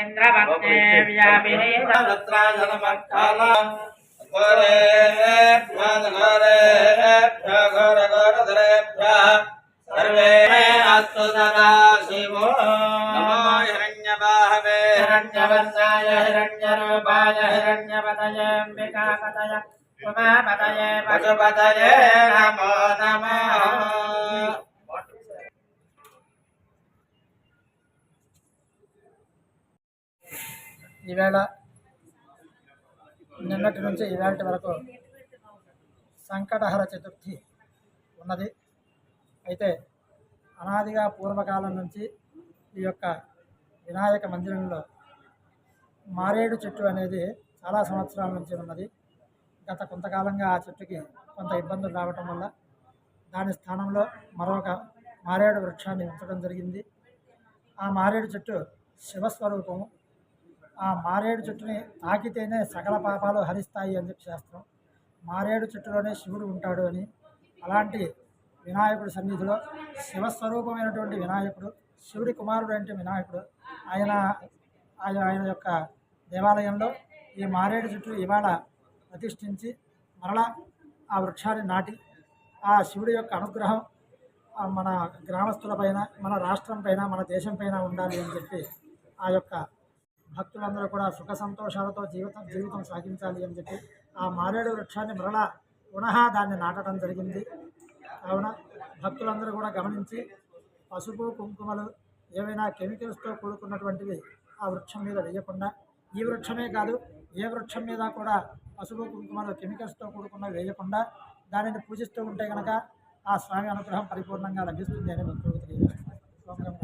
इन्द्रवत्ने व्यापिनी समुद्राजनमक्काला सर्वे अस्तु सदा शिवो नमो हिरण्यबाहवे हिरण्यवर्णाय हिरण्यरूपाय हिरण्यपतयेऽम्बिकापतय उमापतये पशुपतये नमो नमः ఈవేళ నిన్నటి నుంచి ఈవేళ వరకు సంకటహర చతుర్థి ఉన్నది. అయితే అనాదిగా పూర్వకాలం నుంచి ఈ యొక్క వినాయక మందిరంలో మారేడు చెట్టు అనేది చాలా సంవత్సరాల నుంచి ఉన్నది. గత కొంతకాలంగా ఆ చెట్టుకి కొంత ఇబ్బందులు రావటం వల్ల దాని స్థానంలో మరొక మారేడు వృక్షాన్ని ఉంచడం జరిగింది. ఆ మారేడు చెట్టు శివస్వరూపము. ఆ మారేడు చెట్టుని తాకితేనే సకల పాపాలు హరిస్తాయి అని చెప్పి శాస్త్రం. మారేడు చెట్టులోనే శివుడు ఉంటాడు అని. అలాంటి వినాయకుడి సన్నిధిలో శివస్వరూపమైనటువంటి వినాయకుడు శివుడి కుమారుడు అంటే వినాయకుడు ఆయన ఆయన ఆయన యొక్క దేవాలయంలో ఈ మారేడు చెట్టు ఇవాళ ప్రతిష్ఠించి మరలా ఆ వృక్షాన్ని నాటి ఆ శివుడి యొక్క అనుగ్రహం మన గ్రామస్తుల పైన మన రాష్ట్రం పైన మన దేశం పైన ఉండాలి అని చెప్పి ఆ యొక్క భక్తులందరూ కూడా సుఖ సంతోషాలతో జీవితం జీవితం సాగించాలి అని చెప్పి ఆ మారేడు వృక్షాన్ని మరలా పునః దాన్ని నాటడం జరిగింది. కావున భక్తులందరూ కూడా గమనించి పసుపు కుంకుమలు ఏవైనా కెమికల్స్తో కూడుకున్నటువంటివి ఆ వృక్షం మీద వేయకుండా ఈ వృక్షమే కాదు ఏ వృక్షం మీద కూడా పసుపు కుంకుమలు కెమికల్స్తో కూడుకున్నవి వేయకుండా దానిని పూజిస్తూ ఉంటే కనుక ఆ స్వామి అనుగ్రహం పరిపూర్ణంగా లభిస్తుంది అని భక్తులకు తెలియజేస్తున్నారు